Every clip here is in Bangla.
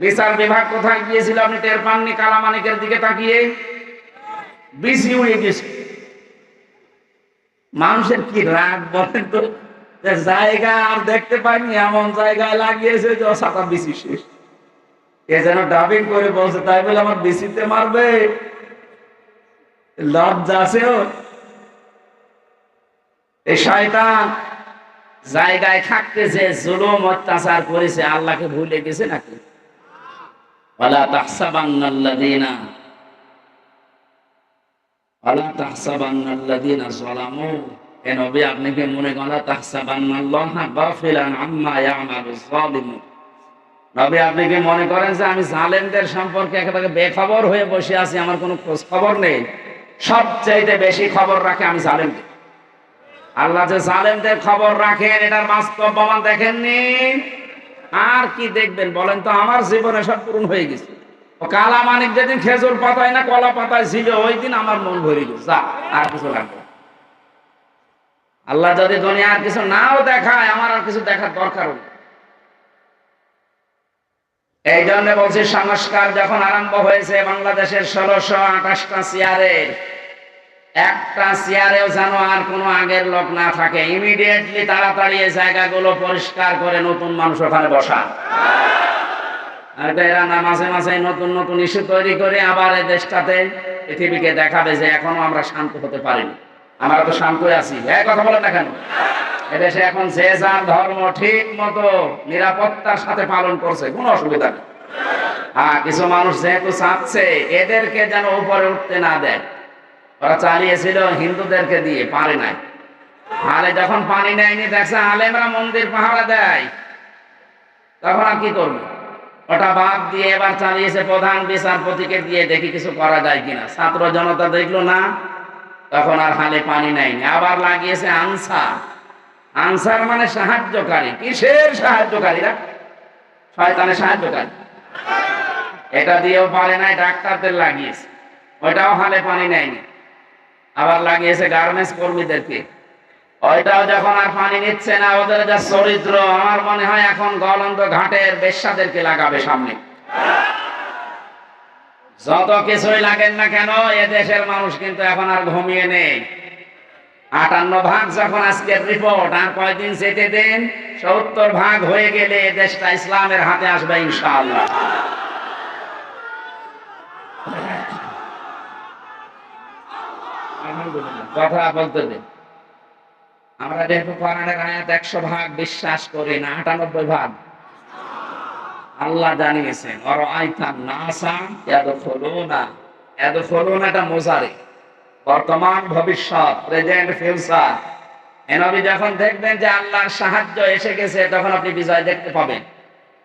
বিচার বিভাগ কোথায় গিয়েছিল আপনি টের পাননি? কালামানিকের দিকে তাকিয়ে। উড়ে গেছে মানুষের কি রাগ বলেন তো? জায়গা আর দেখতে পাইনি, এমন জায়গায় লাগিয়েছে যে সাতা বিসি শেষ এ যেন ডাবিং করে বলছে, তাই বলে আমার বিসিতে মারবে। লজ্জা আছে ওর। এই শয়তান জায়গায় থাকতে যে জুলুম অত্যাচার করেছে, আল্লাহকে ভুলে গেছে নাকি? নবী, আপনি কি মনে করেন যে আমি সম্পর্কে একেবারে বেখবর হয়ে বসে আছি, আমার কোনো খোঁজ খবর নেই? সবচাইতে বেশি খবর রাখে আমি জালেমদের। আল্লাহ যে জালেমদের খবর রাখেন, এটার বাস্তব প্রমাণ দেখেননি? আর কি দেখবেন বলেন তো? আমার জীবনে সব পূরণ হয়ে গেছে। কালা মানিক যেদিন খেজুর পাতায় না কলা পাতায় ছিল, ওই দিন আমার মন ভরে গেছে। আর কিছু লাগবে। আল্লাহ যদি দুনিয়ার কিছু নাও দেখায়, আমার আর কিছু দেখার দরকার এই জন্য বলছি, সংস্কার যখন আরম্ভ হয়েছে বাংলাদেশের ষোলোশো আঠাশটা চেয়ারের একটা চেয়ারেও যেন আর কোনো আগের লোক না থাকে। ইমিডিয়েটলি তাড়াতাড়ি এই জায়গাগুলো পরিষ্কার করে নতুন মানুষ ওখানে বসা। আর এরা না, মাঝে মাঝে নতুন নতুন ইস্যু তৈরি করে আবার এই দেশটাতে পৃথিবীকে দেখাবে যে এখনও আমরা শান্ত হতে পারিনি। আমরা তো শান্তই আছি। হ্যাঁ কথা বলেন না কেন? এদেশে এখন যে যার ধর্ম ঠিক মতো নিরাপত্তার সাথে পালন করছে, কোনো অসুবিধা নেই। হ্যাঁ কিছু মানুষ যেহেতু চাচ্ছে, এদেরকে যেন উপরে উঠতে না দেয়। ওরা চালিয়েছিল, হিন্দুদেরকে দিয়ে, পারে নাই। আলে যখন পানি নেয়নি, দেখছে আলেমরা মন্দির পাহারা দেয়। তখন আর কি করবে? ওটা বাদ দিয়ে এবার চালিয়েছে প্রধান বিচারপতিকে দিয়ে দেখি কিছু করা যায় কিনা। ছাত্র জনতা দেখল না, তখন আর হালে পানি নেয়নি। আবার লাগিয়েছে আনসার। আনসার মানে সাহায্যকারী। কিসের সাহায্যকারীরা শয়তানের সাহায্যকারী। এটা দিয়েও পারে নাই, ডাক্তারদের লাগিয়েছে। ওইটাও হালে পানি নেয়নি। আবার লাগিয়েছে গার্মেন্টস কর্মীদেরকে। ওইটাও যখন আর পানি নিচ্ছে না, ওদের যা চরিত্র, আমার মনে হয় এখন গলন্দ ঘাটের বেশ্যাদেরকে লাগাবে সামনে। যত কিছুই লাগেন না কেন, এ দেশের মানুষ কিন্তু এখন আর ঘুমিয়ে নেই। আটান্ন ভাগ যখন আজকের রিপোর্ট আর কয়দিন যেতে দেন, সত্তর ভাগ হয়ে গেলে এ দেশটা ইসলামের হাতে আসবে ইনশাআল্লাহ। কথা বলতে আমরা যেহেতু কোরআনের আয়াত একশো ভাগ বিশ্বাস করি না, আটানব্বই ভাগ। আল্লাহ জানিয়েছেন আইতান বর্তমান, ভবিষ্যৎ, প্রেজেন্ট, ফিউচার। এনবি যখন দেখবেন যে আল্লাহর সাহায্য এসে গেছে, তখন আপনি বিজয় দেখতে পাবেন।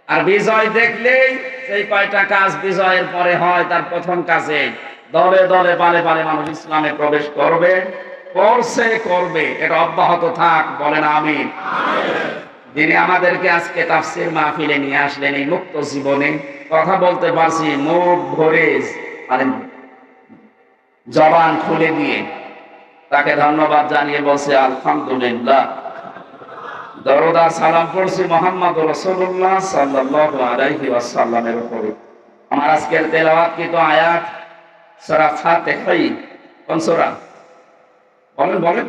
আর বিজয় দেখলেই সেই কয়টা কাজ বিজয়ের পরে হয়, তার প্রথম কাজে দলে দলে পালে পালে মানুষ ইসলামে প্রবেশ করবে করছে করবে এটা অব্যাহত থাক বলেন আমি যিনি আমাদেরকে আজকে তাফসির মাহফিলে নিয়ে আসলেন এই মুক্ত জীবনে কথা বলতে পারছি মুখ ভরে মানে জবান খুলে দিয়ে তাকে ধন্যবাদ জানিয়ে বলছে আলহামদুলিল্লাহ। দরদা সালাম পড়ছি মোহাম্মদ রসুল্লাহ সাল্লাল্লাহু আলাইহি ওয়াসাল্লামের উপরে। আমার আজকের তেলাওয়াত কিন্তু আয়াত? সূরা সূরা? বলেন বলেন।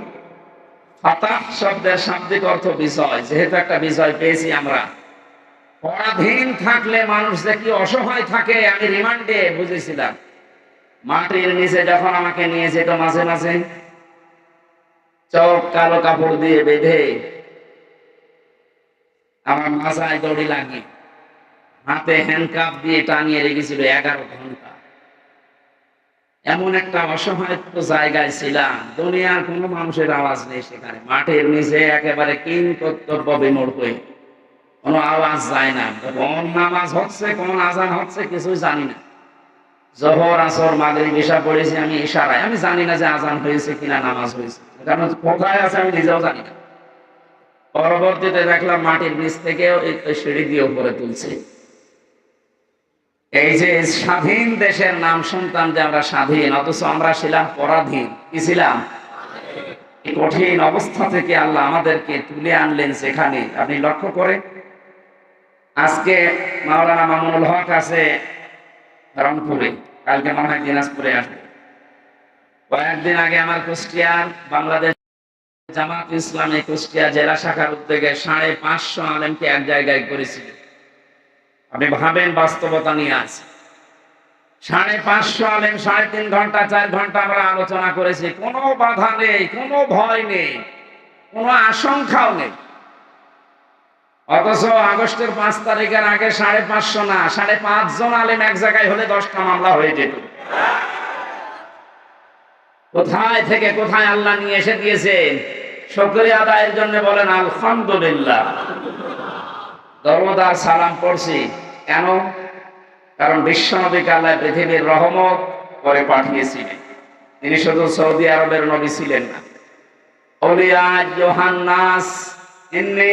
ফাতাহ শব্দের শাব্দিক অর্থ বিজয়, যেহেতু একটা বিজয় পেয়েছি আমরা। পরাধীন থাকলে মানুষ অসহায় থাকে, আমি রিমান্ডে বুঝেছিলাম। মাটির নিচে যখন আমাকে নিয়ে যেত মাঝে মাঝে, চোখ কালো কাপড় দিয়ে বেঁধে আমার মাথায় দড়ি লাগিয়ে, হাতে হ্যান্ডকাপ দিয়ে টানিয়ে রেখেছিল এগারো ঘণ্টা। এমন একটা অসহায় জায়গায় ছিলাম। দুনিয়ার কোনো মানুষের আওয়াজ নেই সেখানে। মাঠের নিচে একেবারে কিন কর্তব্য বিমূর কোনো আওয়াজ যায় না। কোন নামাজ হচ্ছে, কোন আজান হচ্ছে, কিছুই জানি না। জহর, আসর মাগরি বিষা পড়েছি আমি ইশারায়। আমি জানি না যে আজান হয়েছে কিনা, নামাজ হয়েছে কারণ কোথায় আছে আমি নিজেও জানি না। পরবর্তীতে দেখলাম মাটির নিচ থেকে ওই সিঁড়ি দিয়ে উপরে তুলছে। এই যে স্বাধীন দেশের নাম শুনতাম যে আমরা স্বাধীন, অথচ আমরা ছিলাম পরাধীন। কি ছিলাম? কঠিন অবস্থা থেকে আল্লাহ আমাদেরকে তুলে আনলেন সেখানে। আপনি লক্ষ্য করে আজকে মাওলানা মামুনুল হক আছে রংপুরে, কালকে মনে হয় দিনাজপুরে আসবে। কয়েকদিন আগে আমার কুষ্টিয়ার বাংলাদেশ জামাত ইসলামী কুষ্টিয়া জেলা শাখার উদ্যোগে সাড়ে পাঁচশো আলেমকে এক জায়গায় করেছিল। আপনি ভাবেন বাস্তবতা নিয়ে আছে। সাড়ে পাঁচশো আলেম, সাড়ে তিন ঘণ্টা, চার ঘণ্টা আমরা আলোচনা করেছি। কোনো বাধা নেই, কোনো ভয় নেই, কোনো আশঙ্কাও নেই। অথচ আগস্টের পাঁচ তারিখের আগে সাড়ে পাঁচশো না, সাড়ে পাঁচ জন আলেম এক জায়গায় হলে দশটা মামলা হয়ে যেত। কোথায় থেকে কোথায় আল্লাহ নিয়ে এসে দিয়েছেন শুকরিয়া আদায়ের জন্য বলেন, আলহামদুলিল্লাহ। দরদার সালাম পড়ছি। কেন? কারণ বিশ্বনবীকে আল্লাহ পৃথিবীর রহমত করে পাঠিয়েছিলেন। তিনি শুধু সৌদি আরবের নবী ছিলেন না। ওলিয়া জোহান্নাস ইন্নি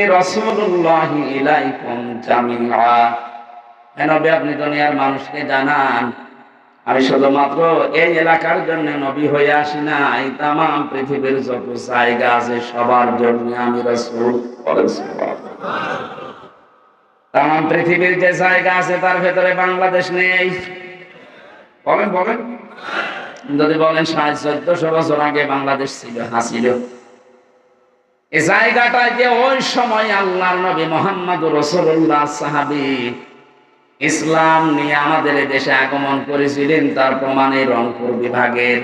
আপনি দুনিয়ার মানুষকে জানান, আমি শুধুমাত্র এই এলাকার জন্য নবী হয়ে আসি না এই তাম পৃথিবীর যত জায়গা আছে সবার জন্য আমি রাসূল তাম পৃথিবীর যে জায়গা আছে, তার ভেতরে বাংলাদেশ নেই। বলেন বলেন। যদি বলেন সাড়ে চোদ্দশো বছর আগে বাংলাদেশ ছিল হাসিল এই জায়গাটায় যে ওই সময় আল্লাহ নবী মোহাম্মদ সাহাবি ইসলাম নিয়ে আমাদের দেশে আগমন করেছিলেন। তার প্রমাণে রংপুর বিভাগের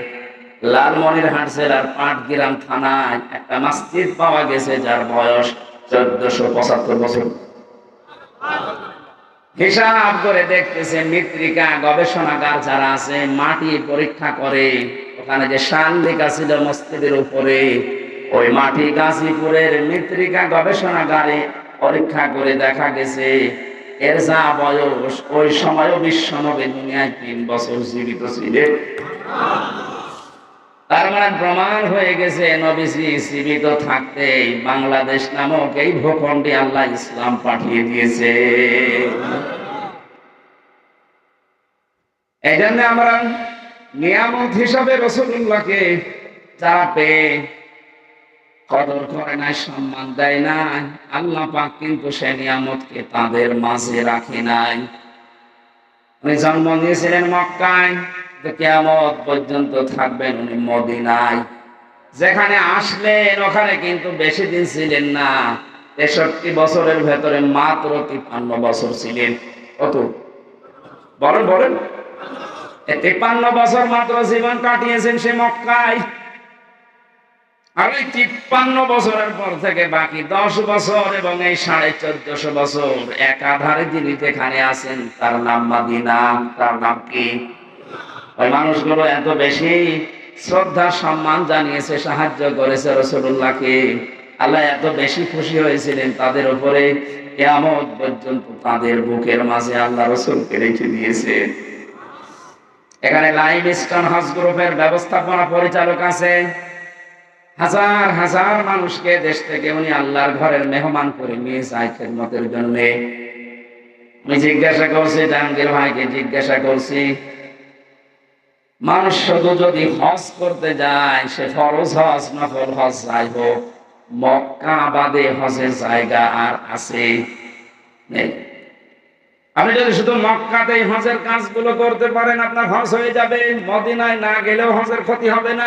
লালমনিরহাট জেলার পাটগ্রাম থানায় একটা মসজিদ পাওয়া গেছে, যার বয়স চোদ্দশো পঁচাত্তর বছর। হিসাব করে দেখতেছে মৃত্তিকা গবেষণাগার যারা আছে, মাটি পরীক্ষা করে, ওখানে যে শান লেখা ছিল মসজিদের উপরে, ওই মাটি গাজীপুরের মৃত্তিকা গবেষণাগারে পরীক্ষা করে দেখা গেছে, এর যা বয়স, ওই সময়ও বিশ্ব নবী দুনিয়ায় তিন বছর জীবিত ছিলেন। তার মানে প্রমাণ হয়ে গেছে, নবীজি জীবিত থাকতে বাংলাদেশ নামক এই ভূখণ্ডে আল্লাহ ইসলাম পাঠিয়ে দিয়েছে। এই জন্য আমরা নিয়ামত হিসাবে রসুল্লাহকে পেয়ে কদর করে নাই, সম্মান দেয় নাই, আল্লাহ পাক কিন্তু সে নিয়ামতকে তাদের মাঝে রাখে নাই। উনি জন্ম নিয়েছিলেন মক্কায় কেমত পর্যন্ত থাকবেন উনি মদিনায়। যেখানে আসলেন, ওখানে কিন্তু বেশি দিন ছিলেন না। তেষট্টি বছরের ভেতরে মাত্র তিপ্পান্ন বছর ছিলেন। কত? বলেন বলেন। তিপ্পান্ন বছর মাত্র জীবন কাটিয়েছেন সে মক্কায়। আর ওই তিপ্পান্ন বছরের পর থেকে বাকি দশ বছর এবং এই সাড়ে চোদ্দশো বছর একাধারে যিনি যেখানে আছেন, তার নাম মাদিনা। তার নাম কি? ওই মানুষগুলো এত বেশি শ্রদ্ধা, সম্মান জানিয়েছে, সাহায্য করেছে রসুল্লাহকে। আল্লাহ এত বেশি খুশি হয়েছিলেন তাদের উপরে। কেমন পর্যন্ত তাদের বুকের মাঝে আল্লাহ রসুলকে রেখে দিয়েছে। এখানে লাইভ স্টোন হজ গ্রুপের ব্যবস্থাপনা পরিচালক আছে। হাজার হাজার মানুষকে দেশ থেকে উনি আল্লাহর ঘরের মেহমান করে নিয়ে যায় খেদমতের জন্য। আমি জিজ্ঞাসা করছি, জাহাঙ্গীর ভাইকে জিজ্ঞাসা করছি মানুষ শুধু যদি হজ করতে যায়, সে ফরজ হজ নফল হজ যাই হোক মক্কা বাদে হজের জায়গা আর আছে আপনি যদি শুধু মক্কাতেই হজের কাজগুলো করতে পারেন, আপনার হজ হয়ে যাবে। মদিনায় না গেলেও হজের ক্ষতি হবে না।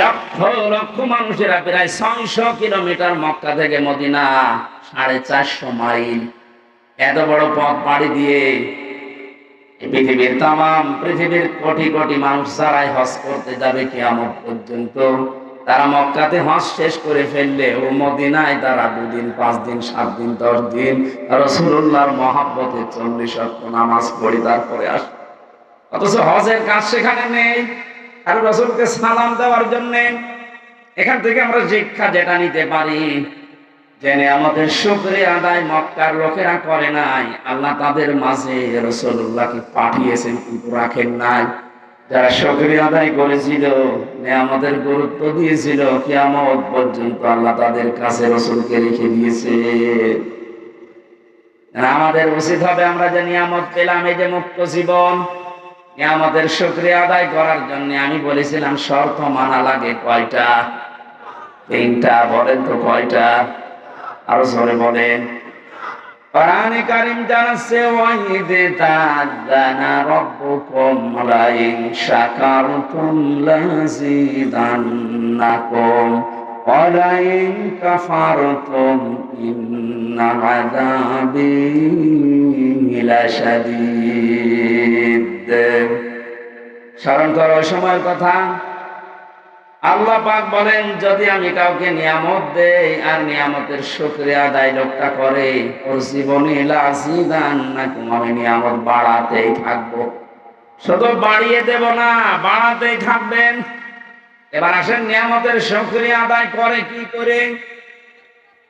লক্ষ লক্ষ মানুষেরা প্রায় ছয়শো কিলোমিটার মক্কা থেকে মদিনা, সাড়ে চারশো মাইল। এত বড় পথ পাড়ি দিয়ে পৃথিবীর তাম পৃথিবীর কোটি কোটি মানুষ যারাই হজ করতে যাবে কেমন পর্যন্ত, তারা মক্কাতে হজ শেষ করে ফেললে ও মদিনায় তারা দুদিন পাঁচ দিন সাত দিন দশ দিন রসুল্লাহর মহাব্বতে চল্লিশ অক্ট নামাজ পড়ি তারপরে আস। অথচ হজের কাজ সেখানে নেই। আর রসুলকে সালাম দেওয়ার জন্যে এখান থেকে আমরা শিক্ষা যেটা নিতে পারি জেনে আমাদের শুক্রিয়া আদায় মক্কার লোকেরা করে নাই। আল্লাহ তাদের মাঝে রসুল্লাহকে পাঠিয়েছেন কিন্তু রাখেন নাই? যারা শুক্রিয়া আদায় করেছিল আমাদের গুরুত্ব দিয়েছিল, কিয়ামত পর্যন্ত আল্লাহ তাদের কাছে রসুলকে রেখে দিয়েছে। আমাদের উচিত হবে আমরা যে নিয়ামত পেলাম, এই যে মুক্ত জীবন। আমাদের শুক্রিয়া আদায় করার জন্য আমি বলেছিলাম, শর্ত মানা লাগে কয়টা? তিনটা, বলেন তো কয়টা? আরও জোরে বলেন কোরআনে কারীম জানাচ্ছে, ওয়াইদে তাদানা রাব্বুকুম লাইন শাকারতুম লাযিদান্নাকুম, ওয়ালাইন কাফারতুম ইন্না আযাবি লাশাদীদ স্মরণ করো সময়ের কথা আল্লাহ পাক বলেন, যদি আমি কাউকে নিয়ামত দেই আর নিয়ামতের শুকরিয়া আদায় লোকটা করে, ওর জীবনে লাসিদান নাকি আমি নিয়ামত বাড়াতেই থাকব? শুধু বাড়িয়ে দেব না, বাড়াতেই থাকবেন। এবার আসেন, নিয়ামতের শুকরিয়া আদায় করে কি করে?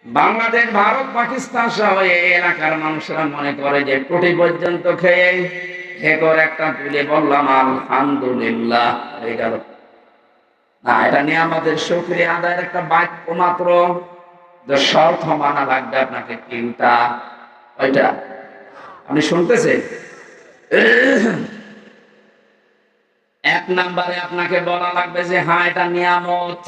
বাংলাদেশ, ভারত, পাকিস্তান সহ এই এলাকার মানুষরা মনে করে যে কোটি পর্যন্ত খেয়ে খেকর একটা তুলে বললাম, আলহামদুলিল্লাহ। হয়ে এটা নিয়ে আমাদের শুক্রিয়া আদায়ের একটা বাক্য মাত্র। মানা লাগবে আপনাকে তিনটা। ওইটা আপনি এক নাম্বারে আপনাকে বলা লাগবে যে হ্যাঁ এটা নিয়ামত।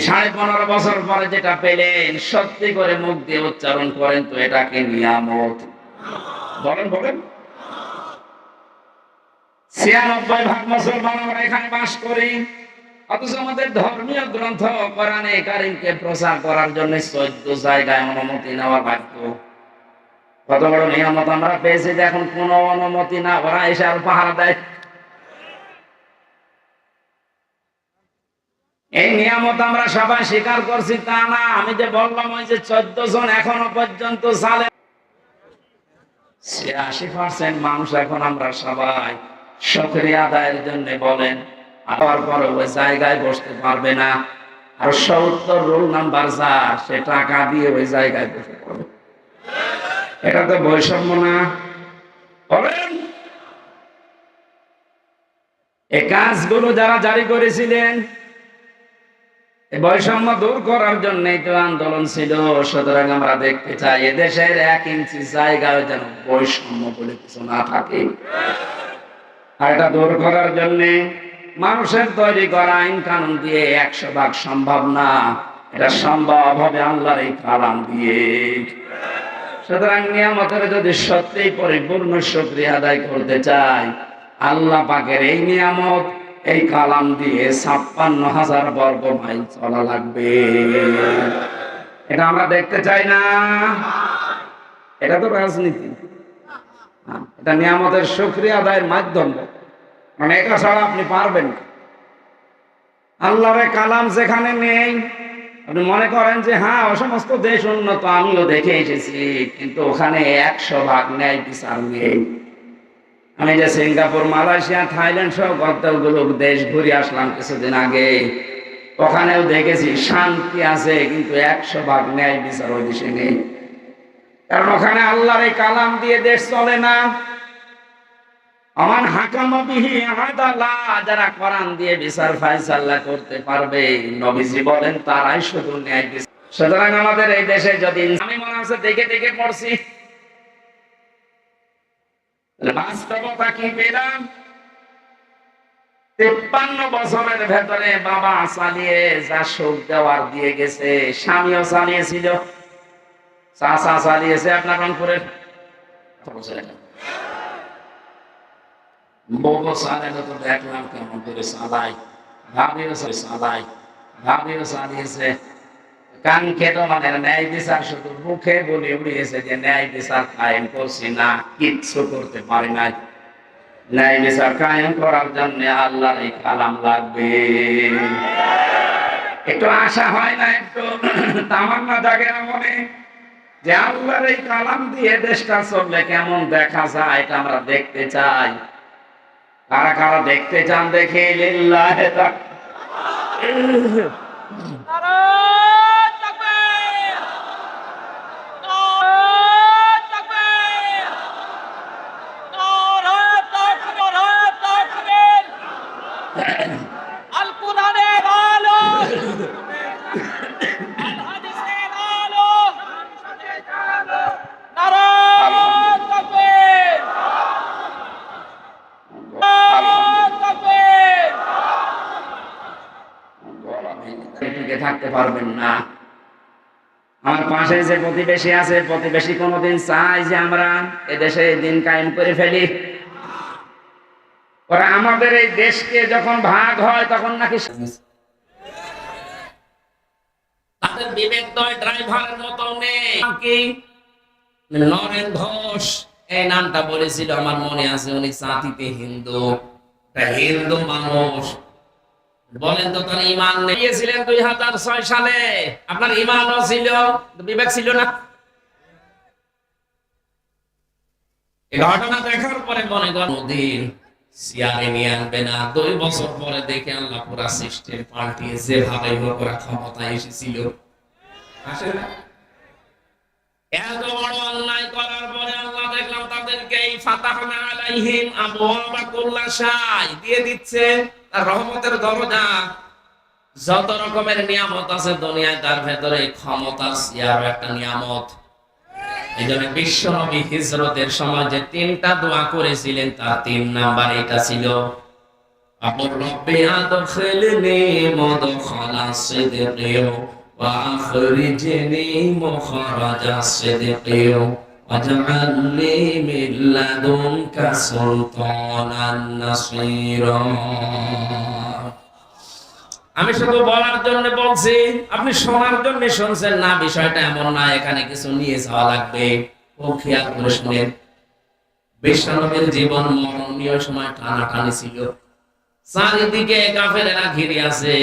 সাড়ে পনেরো বছর পরে যেটা পেলেন, সত্যি করে মুখ দিয়ে উচ্চারণ করেন তো, এটাকে নিয়ামত। বলেন বলেন। ছিয়ানব্বই ভাগ মুসলমান আমরা এখানে বাস করি। অথচ আমাদের ধর্মীয় গ্রন্থ, কোরআনে কারিমকে প্রচার করার জন্য চোদ্দ জায়গায় অনুমতি নেওয়া বাধ্য। কত বড় নিয়ামত আমরা পেয়েছি যে এখন কোন অনুমতি না, ওরা এসে আর পাহারা দেয়। এই নিয়ামত আমরা সবাই স্বীকার করছি, তা না, আমি যে বললাম ওই যে চোদ্দ জন এখনও পর্যন্ত সালে ছিয়াশি পার্সেন্ট মানুষ এখন আমরা সবাই সক্রিয় আদায়ের জন্য বলেন, আবার পরে ওই জায়গায় বসতে পারবে না। আর সত্তর রোল নাম্বার যা, সে টাকা দিয়ে ওই জায়গায় বসে পড়বে। এটা তো বৈষম্য না। বলেন এই কাজগুলো যারা জারি করেছিলেন বৈষম্য দূর করার জন্যই তো আন্দোলন ছিল। সুতরাং আমরা দেখতে চাই, এদেশের এক ইঞ্চি জায়গায় যেন বৈষম্য বলে কিছু না থাকে। আর এটা দূর করার জন্য মানুষের তৈরি করা আইন কানুন দিয়ে একশো ভাগ সম্ভব না। এটা সম্ভব হবে আল্লাহর এই কালাম দিয়ে। সুতরাং নিয়ামতের যদি সত্যিই পরিপূর্ণ শুক্রিয়া আদায় করতে চাই, আল্লাহ পাকের এই নিয়ামত, এই কালাম দিয়ে ছাপ্পান্ন হাজার বর্গ মাইল চলা লাগবে। এটা আমরা দেখতে চাই না। এটা তো রাজনীতি। এটা নিয়ামতের শুক্রিয়া আদায়ের মাধ্যম। মানে এটা ছাড়া আপনি পারবেন আল্লাহরে কালাম যেখানে নেই, আপনি মনে করেন যে হ্যাঁ ও সমস্ত দেশ উন্নত, আমিও দেখে এসেছি, কিন্তু ওখানে একশো ভাগ ন্যায় বিচার নেই। আমি যে সিঙ্গাপুর, মালয়েশিয়া, থাইল্যান্ড সহ কতগুলো দেশ ঘুরে আসলাম কিছুদিন আগে। ওখানেও দেখেছি, শান্তি আছে, কিন্তু একশো ভাগ ন্যায় বিচার ওই দেশে নেই। কারণ ওখানে আল্লাহর এই কালাম দিয়ে দেশ চলে না। আমার যারা কোরআন দিয়ে বিচার করতে পারবে, নবীজি বলেন, তারাই শুধু ন্যায় সুতরাং আমাদের এই দেশে যদি আমি মনে দেখে দেখে পড়ছি। বাস্তবতা কি পেলাম? তেপ্পান্ন বছরের ভেতরে বাবা চালিয়ে যা সুখ দেওয়ার দিয়ে গেছে, স্বামীও চালিয়েছিল। আপনার চালাই ভাবিও চালিয়েছে খেতো মানে কিচ্ছু করতে নাই। ন্যায় কায়েম করার জন্য আল্লাহর এই কালাম লাগবে। একটু আশা হয় না, একটু তামান্না জাগে না মনে যে আল্লাহর এই কালাম দিয়ে দেশটা চললে কেমন দেখা যায় এটা আমরা দেখতে চাই। কারা কারা দেখতে চান দেখে লিল্লাহে পারবেন না। আমার পাশে যে প্রতিবেশী আছে, প্রতিবেশী কোনোদিন চায় যে আমরা এদেশে দিন কায়েম করে ফেলি। ওরা আমাদের এই দেশকে যখন ভাগ হয়, তখন নাকি বিবেক নয় ড্রাইভারের মতো নেই। কি নরেন ঘোষ, এই নামটা বলেছিল, আমার মনে আছে, উনি জাতিতে হিন্দু। হিন্দু মানুষ। বলেন তো তার ইমান নিয়েছিলেন দুই হাজার ছয় সালে। আপনার ইমানও ছিল বিবেক ছিল না? ঘটনা দেখার পরে মনে কর মোদির সিয়ারে নিয়ে আনবে না। দুই বছর পরে দেখে আল্লাহ পুরা সিস্টেম পাল্টিয়ে যেভাবে ওরা ক্ষমতায় এসেছিল। আসে এত বড় অন্যায় করার পরে আল্লাহ দেখলাম তাদেরকে এই ফাতাহনা আলাইহিম আবওয়াবা কুল্লা শাই দিয়ে দিচ্ছে তার রহমতের দরজা যত রকমের নিয়ামত আছে দুনিয়ায় তার ভেতরে ক্ষমতা সিয়ার একটা নিয়ামত এই জন্য বিশ্ব নবী হিজরতের সময় যে তিনটা দোয়া করেছিলেন তার তিন নাম্বার এটা ছিল أقول ربي أدخلني مدخل الصدق وأخرجني مخرج الصدق واجعل لي من لدنك سلطانا نصيرا আমি শুধু বলার জন্য বলছি আপনি শোনার জন্য শুনছেন না বিষয়টা এমন না এখানে কিছু নিয়ে যাওয়া লাগবে খুব খেয়াল করে শুনেন বিশ্বনবীর জীবন মরণীয় সময় টানাটানি ছিল চারিদিকে কাফেরেরা ঘিরে আছে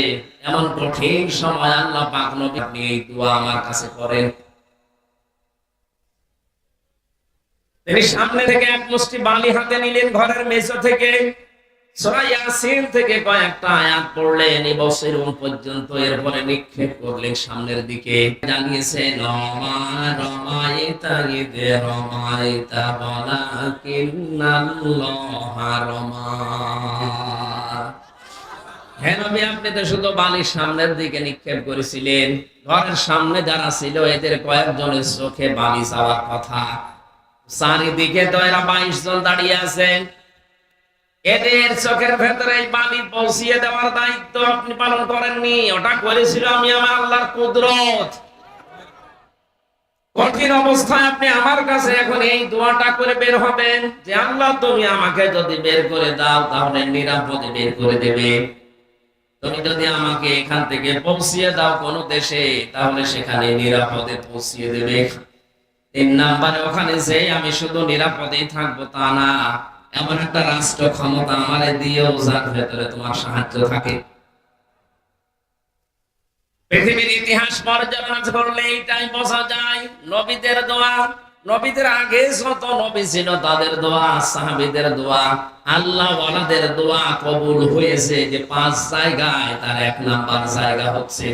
এমন কঠিন সময় আল্লাহ পাক নবী আপনি এই দোয়া আমার কাছে করেন তিনি সামনে থেকে এক মুষ্টি বালি হাতে নিলেন ঘরের মেঝো থেকে। থেকে কয়েকটা আয়াত পড়লেন এবছর পর্যন্ত এরপরে নিক্ষেপ করলেন সামনের দিকে। জানিয়েছে হ্যাঁ নবী, আপনি তো শুধু বালির সামনের দিকে নিক্ষেপ করেছিলেন। ঘরের সামনে যারা ছিল, এদের কয়েকজনের চোখে বালি যাওয়ার কথা। চারিদিকে এরা বাইশ জন দাঁড়িয়ে আছেন এদের চোখের ভেতরে বালি পৌঁছিয়ে দেওয়ার দায়িত্ব আপনি পালন করেননি। ওটা করেছিল আমি আমার আল্লাহর কুদরত। কঠিন অবস্থায় আপনি আমার কাছে এখন এই দোয়াটা করে বের হবেন যে, আল্লাহ, তুমি আমাকে যদি বের করে দাও, তাহলে নিরাপদে বের করে দেবে। তুমি যদি আমাকে এখান থেকে পৌঁছিয়ে দাও কোন দেশে, তাহলে সেখানে নিরাপদে পৌঁছিয়ে দেবে। তিন নাম্বারে ওখানে যে আমি শুধু নিরাপদেই থাকব তা না, এমন একটা রাষ্ট্র ক্ষমতা আমারে দিয়েও যার ভেতরে তোমার সাহায্য থাকে। পৃথিবীর ইতিহাস পর্যালোচনা করলে এইটাই বোঝা যায়, নবীদের দোয়া, নবীদের আগে যত নবী ছিল তাদের দোয়া, সাহাবীদের দোয়া, আল্লাহ ওয়ালাদের দোয়া কবুল হয়েছে যে পাঁচ জায়গায় তার এক নাম্বার জায়গা হচ্ছে